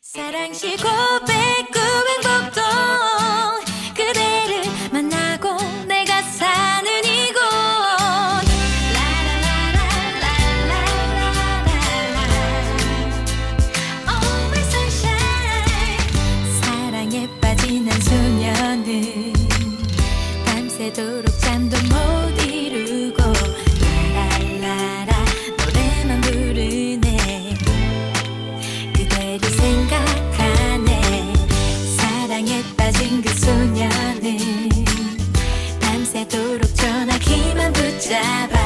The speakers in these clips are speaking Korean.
사랑시 고백 구행복동 그대를 만나고 내가 사는 이곳. 라라라라라라라 Always sunshine 사랑에 빠진 안소년을 밤새도록 side.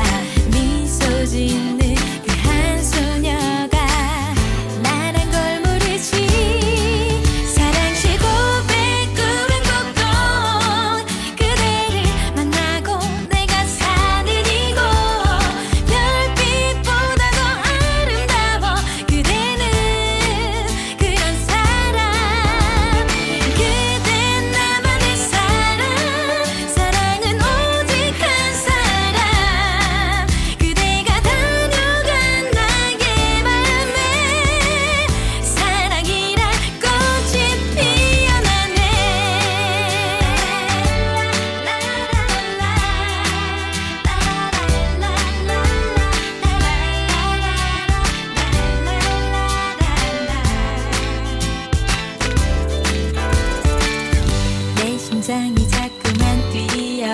심장이 자꾸만 뛰어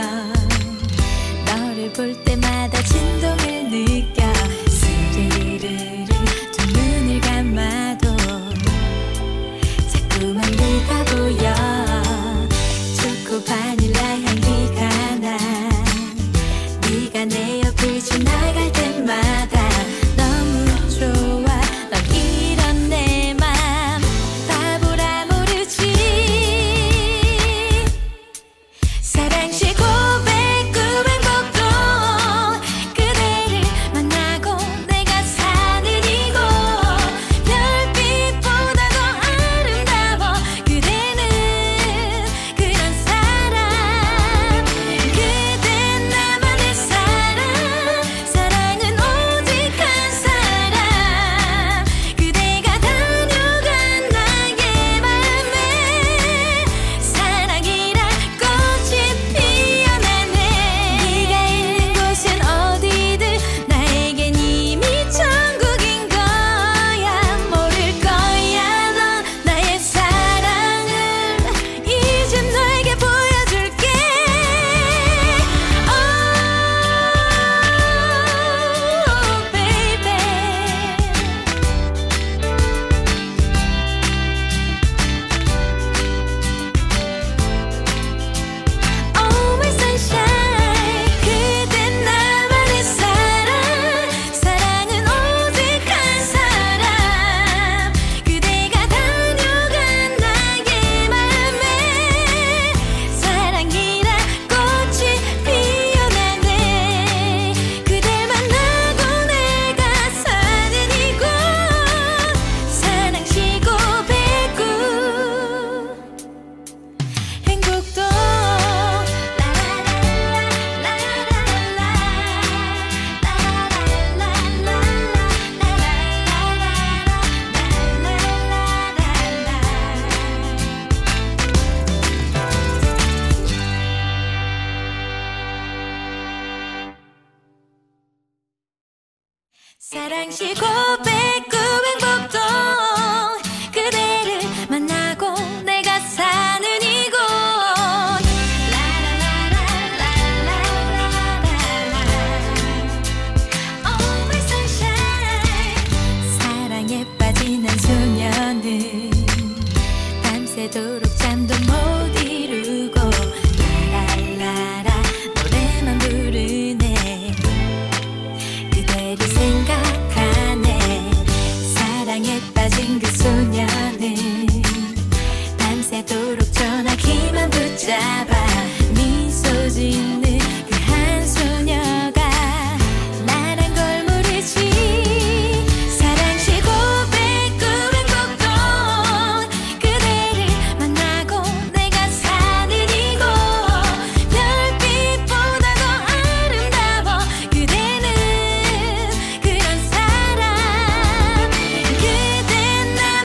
너를 볼 때마다 사랑시 고백 구백